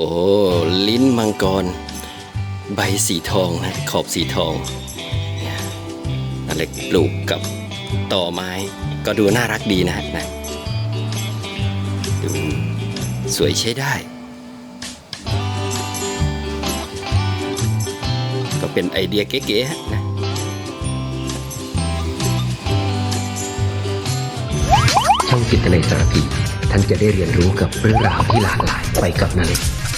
โอ้ ลิ้นมังกร ใบสีทองนะ ขอบสีทองเนี่ยนั่นเล็กปลูกกับต่อไม้ ก็ดูน่ารักดีนะนะดูสวยใช้ได้ ก็เป็นไอเดียเก๋ๆฮะนะช่องจิตในสารพีท่านจะได้เรียนรู้กับเรื่องราวที่หลากหลายไปกับนาเล็ก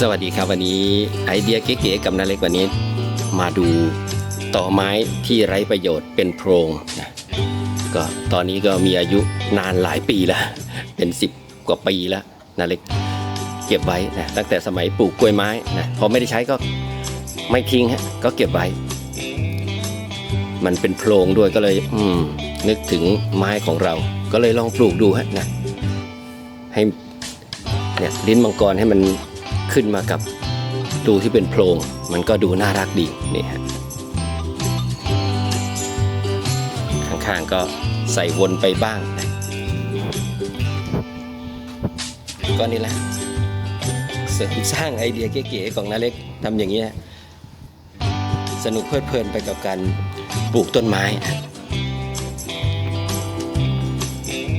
สวัสดีครับวันนี้ไอเดียเก๋ๆกับนาเล็กวันนี้ มาดูต่อไม้ที่ไร้ประโยชน์เป็นโพรงนะก็ตอนนี้ก็มีอายุนานหลายปีแล้ว เป็นสิบกว่าปีแล้วนาเล็กเก็บไว้นะตั้งแต่สมัยปลูกกล้วยไม้นะพอไม่ได้ใช้ก็ไม่ทิ้งฮะก็เก็บไว้ มันเป็นโพรงด้วยก็เลยอืมนึกถึงไม้ของเรา ก็เลยลองปลูกดูฮะนะให้เนี่ยลิ้นมังกรให้มัน ขึ้นมากับรูที่เป็นโพรงมันก็ดูน่ารักดีนี่ฮะข้างๆก็ใส่วนไปบ้างนะก็นี่แหละเสริมสร้างไอเดียเก๋ๆของนาเล็กทำอย่างนี้ยสนุกเพลิดเพลินไปกับการปลูกต้นไม้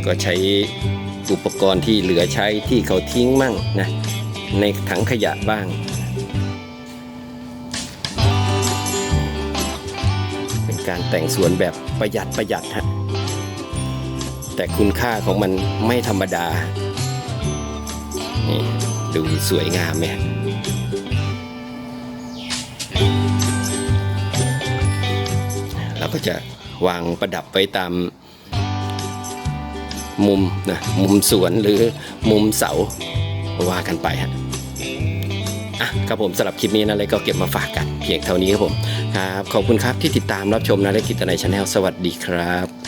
ก็ใช้อุปกรณ์ที่เหลือใช้ที่เขาทิ้งมั่งนะ ในถังขยะบ้างเป็นการแต่งสวนแบบประหยัดประหยัดฮะแต่คุณค่าของมันไม่ธรรมดา นี่ดูสวยงามไหมเราก็จะวางประดับไว้ตามมุมนะมุมสวนหรือมุมเสาว่ากันไปฮะ อะครับผมสำหรับคลิปนี้นะเลยก็เก็บมาฝากกัน เพียงเท่านี้ครับผมครับขอบคุณครับที่ติดตามรับชมนะเล็กิจในชาแนลสวัสดีครับ